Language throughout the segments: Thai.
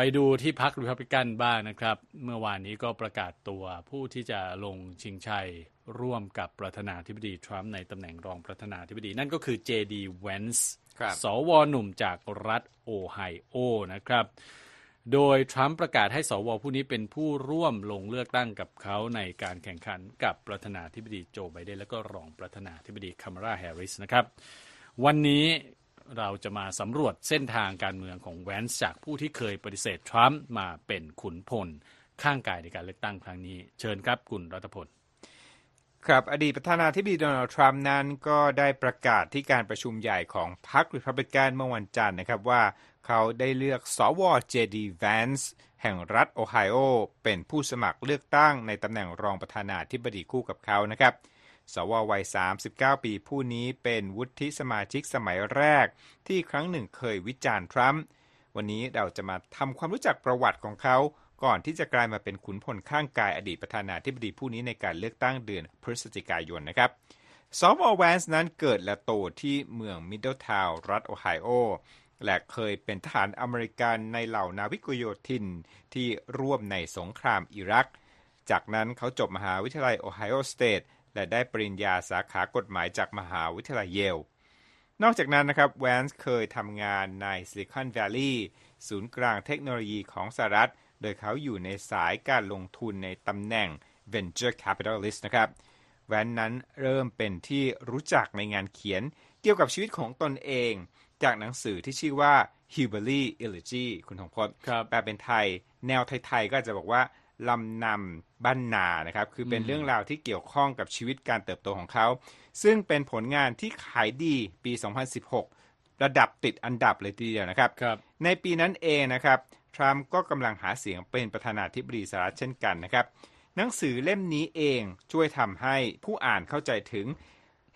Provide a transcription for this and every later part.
ไปดูที่พรรครีพับลิกันบ้างนะครับ เมื่อวานนี้ก็ประกาศตัวผู้ที่จะลงชิงชัยร่วมกับประธานาธิบดีทรัมป์ในตำแหน่งรองประธานาธิบดี นั่นก็คือ JD Vance ครับสวหนุ่มจากรัฐโอไฮโอนะครับ โดยทรัมป์ประกาศให้สวผู้นี้เป็นผู้ร่วมลงเลือกตั้งกับเขาในการแข่งขันกับประธานาธิบดีโจไบเดนและก็รองประธานาธิบดีคามาราแฮร์ริสนะครับ วันนี้ เราจะมาสำรวจเส้นทางการเมืองของแวนซ์จากผู้ที่เคยปฏิเสธทรัมป์มาเป็นขุนพล ข้างกายในการเลือกตั้งครั้งนี้ เชิญครับคุณรัตพลครับอดีตประธานาธิบดีโดนัลด์ทรัมป์นั้นก็ได้ประกาศที่การประชุมใหญ่ของพรรครีพับลิกันเมื่อวันจันทร์นะครับว่าเขาได้เลือกสวเจดีแวนซ์แห่งรัฐโอไฮโอ เป็นผู้สมัครเลือกตั้งในตำแหน่งรองประธานาธิบดีคู่กับเขานะครับ สววัย 39 ปีผู้นี้เป็นวุฒิสมาชิกสมัยแรก ที่ครั้งหนึ่งเคยวิจารณ์ทรัมป์วันนี้เราจะมาทำความรู้จักประวัติของเขา ก่อนที่จะกลายมาเป็นขุนพลข้างกายอดีตประธานาธิบดีผู้นี้ในการเลือกตั้งเดือนพฤศจิกายนนะครับซอฟอแวนส์นั้นเกิดและโตที่เมืองมิดเดิลทาวน์รัฐโอไฮโอและเคยเป็นทหารอเมริกันในเหล่านาวิกโยธินที่ร่วมในสงครามอิรัก จากนั้นเขาจบมหาวิทยาลัยโอไฮโอสเตท และได้ปริญญาสาขากฎหมายจากมหาวิทยาลัยเยล นอกจากนั้นนะครับแวนส์เคยทำงานในซิลิคอน v วลลีย์ศูนย์กลางเทคโนโลยีของสหรัฐ โดยเขาอยู่ในสายการลงทุนในตำแหน่ง Venture Capitalist นะครับแวนนั้นเริ่มเป็นที่รู้จักในงานเขียนเกี่ยวกับชีวิตของตนเอง จากหนังสือที่ชื่อว่า Hillbilly Elegy คุณทองพจน์ครับแปลเป็นไทย แนวไทย ๆ ก็อาจจะบอกว่า ลำนำบ้านนานะครับ คือเป็นเรื่องราวที่เกี่ยวข้องกับชีวิตการเติบโตของเขา ซึ่งเป็นผลงานที่ขายดีปี 2016 ระดับติดอันดับเลยทีเดียวนะครับครับในปีนั้นเองนะครับทรัมป์ก็กำลังหาเสียงเป็นประธานาธิบดีสหรัฐเช่นกันนะครับ หนังสือเล่มนี้เองช่วยทำให้ผู้อ่านเข้าใจถึง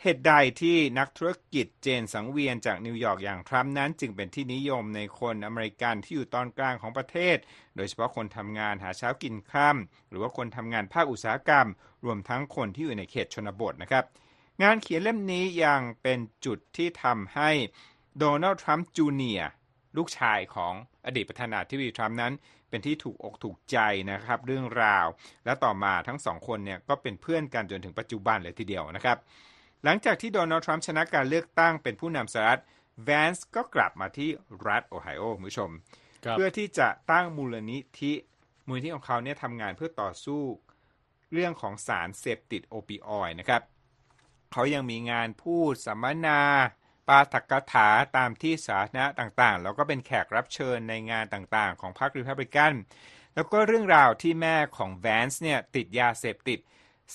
เหตุใดที่นักธุรกิจเจนสังเวียนจากนิวยอร์กอย่างทรัมป์นั้นจึงเป็นที่นิยมในคนอเมริกันที่อยู่ตอนกลางของประเทศ โดยเฉพาะคนทำงานหาเช้ากินค่ำหรือว่าคนทำงานภาคอุตสาหกรรม รวมทั้งคนที่อยู่ในเขตชนบทนะครับ งานเขียนเล่มนี้ยังเป็นจุดที่ทำให้โดนัลด์ทรัมป์จูเนียร์ลูกชายของอดีตประธานาธิบดีทรัมป์นั้นเป็นที่ถูกอกถูกใจนะครับ เรื่องราว และต่อมาทั้งสองคนเนี่ยก็เป็นเพื่อนกันจนถึงปัจจุบันเลยทีเดียวนะครับ หลังจากที่โดนัลด์ทรัมป์ชนะการเลือกตั้งเป็นผู้นำสหรัฐแวนส์ก็กลับมาที่รัฐโอไฮโอคุณผู้ชมครับเพื่อที่จะตั้งมูลนิธิมูลนิธิของเขาเนี่ยทำงานเพื่อต่อสู้เรื่องของสารเสพติดโอปิออยด์นะครับเขายังมีงานพูดสัมมนา ปาฐกถาตามที่สาธารณะต่างๆ แล้วก็เป็นแขกรับเชิญในงานต่างๆ ของพรรครีพับลิกัน แล้วก็เรื่องราวที่แม่ของแวนส์เนี่ยติดยาเสพติด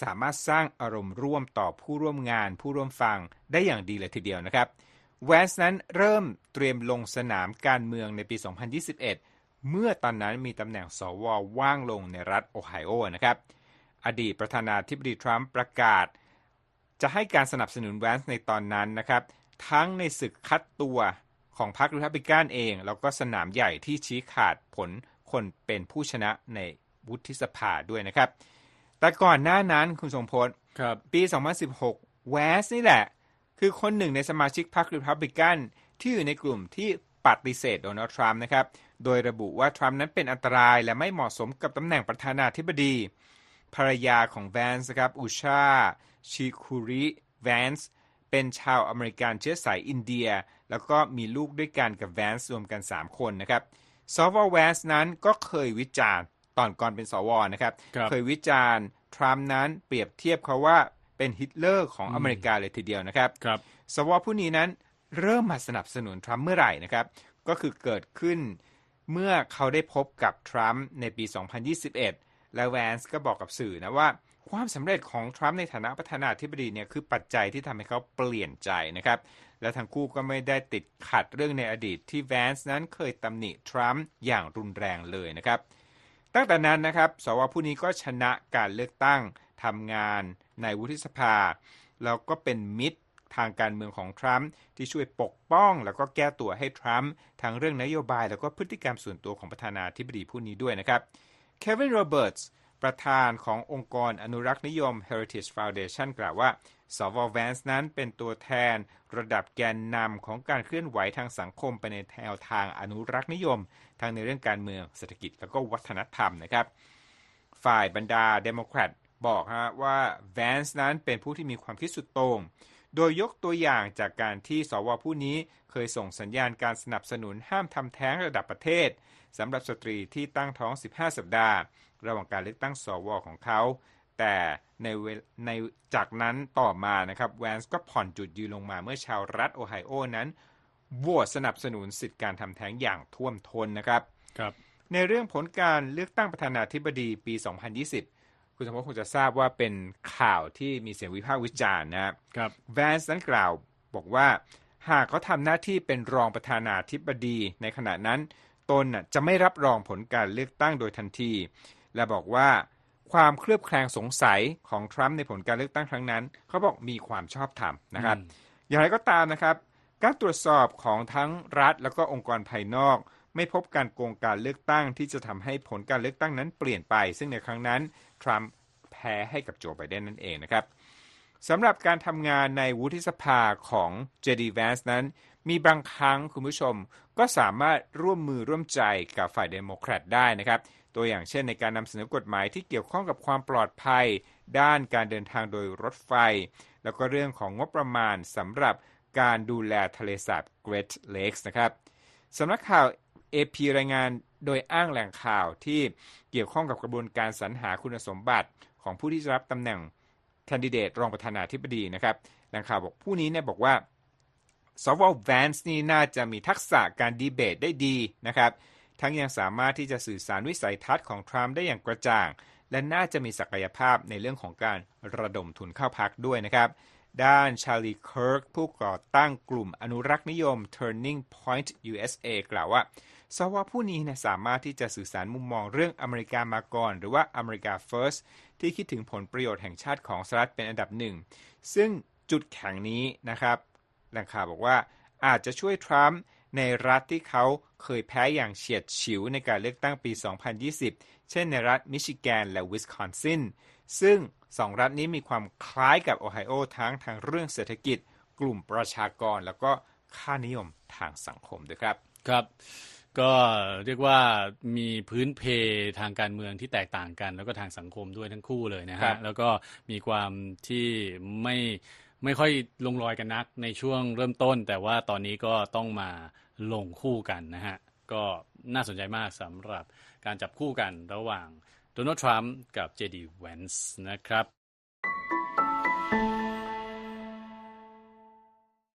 สามารถสร้างอารมณ์ร่วมต่อผู้ร่วมงานผู้ร่วมฟังได้อย่างดีเลยทีเดียวนะครับแวนส์นั้นเริ่มเตรียมลงสนามการเมืองในปี 2021 เมื่อตอนนั้นมีตำแหน่งสวว่างลงในรัฐโอไฮโอนะครับ อดีตประธานาธิบดีทรัมป์ประกาศ จะให้การสนับสนุนแวนส์ในตอนนั้นนะครับ ทั้งในศึกคัดตัวของพรรครีพับลิกันเอง แล้วก็สนามใหญ่ที่ชี้ขาดผลคนเป็นผู้ชนะในวุฒิสภาด้วยนะครับ แต่ก่อนหน้านั้นคุณทรงพลครับ ปี 2016 แวสนี่แหละ คือคนหนึ่งในสมาชิกพรรครีพับลิกันที่อยู่ในกลุ่มที่ปฏิเสธโดนัลด์ทรัมป์นะครับ โดยระบุว่าทรัมป์นั้นเป็นอันตรายและไม่เหมาะสมกับตำแหน่งประธานาธิบดี ภรรยาของแวนส์ครับ อุชา ชิคุริ แวนส์ เป็นชาวอเมริกันเชื้อสายอินเดีย แล้วก็มีลูกด้วยกันกับแวนส์รวมกัน 3 คนนะครับ ซอฟแวนส์นั้นก็เคยวิจารณ์ ตอนก่อนเป็นสวนะครับครับเคยวิจารณ์ทรัมป์นั้นเปรียบเทียบเขาว่าเป็นฮิตเลอร์ของอเมริกาเลยทีเดียวนะครับครับสวผู้นี้นั้นเริ่มมาสนับสนุนทรัมป์เมื่อไหร่นะครับ ก็คือเกิดขึ้นเมื่อเขาได้พบกับทรัมป์ในปี 2021 และแวนส์ก็บอกกับสื่อนะว่า ความสำเร็จของทรัมป์ในฐานะประธานาธิบดีเนี่ยคือปัจจัยที่ทำให้เขาเปลี่ยนใจนะครับ และทั้งคู่ก็ไม่ได้ติดขัดเรื่องในอดีตที่แวนส์นั้นเคยตำหนิทรัมป์อย่างรุนแรงเลยนะครับ ตั้งแต่นั้นนะครับ สวผู้นี้ก็ชนะการเลือกตั้งทำงานในวุฒิสภา แล้วก็เป็นมิตรทางการเมืองของทรัมป์ที่ช่วยปกป้อง แล้วก็แก้ตัวให้ทรัมป์ทั้งเรื่องนโยบายแล้วก็พฤติกรรมส่วนตัวของประธานาธิบดีผู้นี้ด้วยนะครับ เควินโรเบิร์ตส์ ประธานขององค์กรอนุรักษ์นิยม Heritage Foundation กล่าวว่า สวแวนส์นั้นเป็นตัวแทนระดับแกนนำของการเคลื่อนไหวทางสังคมไปในแนวทางอนุรักษ์นิยม ทั้งในเรื่องการเมืองเศรษฐกิจและก็วัฒนธรรมนะครับ ฝ่ายบรรดาเดโมแครตบอกฮะว่าแวนส์นั้นเป็นผู้ที่มีความคิดสุดโต่ง โดยยกตัวอย่างจากการที่สวผู้นี้เคยส่งสัญญาณการสนับสนุนห้ามทำแท้งระดับประเทศสำหรับสตรีที่ตั้งท้อง 15 สัปดาห์ ระหว่างการเลือกตั้งสวของเขา แต่ในในจากนั้นต่อมานะครับแวนส์ก็ผ่อนจุดยืนลงมาเมื่อชาวรัฐโอไฮโอนั้นโหวตสนับสนุนสิทธิการทำแท้งอย่างท่วมท้นนะครับครับ ในเรื่องผลการเลือกตั้งประธานาธิบดีปี 2020 คุณสมภพคงจะทราบว่าเป็นข่าวที่มีเสียงวิพากษ์วิจารณ์นะครับครับแวนส์นั้นกล่าวบอกว่าหากเขาทำหน้าที่เป็นรองประธานาธิบดีในขณะนั้น ตนน่ะจะไม่รับรองผลการเลือกตั้งโดยทันที และบอกว่าความเคลือบแคลงสงสัยของทรัมป์ในผลการเลือกตั้งครั้งนั้น เขาบอกมีความชอบธรรมนะครับ อย่างไรก็ตามนะครับ การตรวจสอบของทั้งรัฐแล้วก็องค์กรภายนอก ไม่พบการโกงการเลือกตั้งที่จะทำให้ผลการเลือกตั้งนั้นเปลี่ยนไป ซึ่งในครั้งนั้น ทรัมป์แพ้ให้กับโจไบเดนนั่นเองนะครับสำหรับการทำงานในวุฒิสภาของ JD Vance นั้น มีบางครั้งคุณผู้ชมก็สามารถร่วมมือร่วมใจกับฝ่ายเดโมแครตได้นะครับ ตัวอย่างเช่นในการนำเสนอกฎหมายที่เกี่ยวข้องกับความปลอดภัย ด้านการเดินทางโดยรถไฟ แล้วก็เรื่องของงบประมาณสำหรับการดูแลทะเลสาบ Great Lakes นะครับสำนักข่าว AP รายงาน โดยอ้างแหล่งข่าวที่เกี่ยวข้องกับกระบวนการสรรหาคุณสมบัติของผู้ที่จะรับตำแหน่งแคนดิเดตรองประธานาธิบดีนะครับแหล่งข่าวบอกผู้นี้เนี่ยบอกว่าสวแวนส์นี่น่าจะมีทักษะการดีเบตได้ดีนะครับ ทั้งยังสามารถที่จะสื่อสารวิสัยทัศน์ของทรัมป์ได้อย่างกระจ่าง และน่าจะมีศักยภาพในเรื่องของการระดมทุนเข้าพักด้วยนะครับ ด้านชาลีเคิร์กผู้ก่อตั้งกลุ่มอนุรักษ์นิยม Turning Point USA กล่าวว่า สวผู้นี้เนี่ยสามารถที่จะสื่อสารมุมมองเรื่องอเมริกามาก่อน หรือว่าอเมริกา First ที่คิดถึงผลประโยชน์แห่งชาติของสหรัฐเป็นอันดับหนึ่ง ซึ่งจุดแข็งนี้นะครับแหล่งข่าวบอกว่าอาจจะช่วยทรัมป์ในรัฐที่เขาเคยแพ้อย่างเฉียดฉิวในการเลือกตั้งปี 2020 เช่นในรัฐมิชิแกนและวิสคอนซิน ซึ่งสองรัฐนี้มีความคล้ายกับโอไฮโอทั้งทางเรื่องเศรษฐกิจ กลุ่มประชากร แล้วก็ค่านิยมทางสังคมด้วยครับ ครับ ก็เรียกว่ามีพื้นเพทางการเมืองที่แตกต่างกัน แล้วก็ทางสังคมด้วยทั้งคู่เลยนะครัฮะบแล้วก็มีความที่ไม่ไม่ค่อยลงรอยกันนักในช่วงเริ่มต้น แต่ว่าตอนนี้ก็ต้องมาลงคู่กันนะฮะก็น่าสนใจมากสำหรับการจับคู่กันระหว่างโดนัลด์ทรัมป์กับเจดีแวนส์นะครับ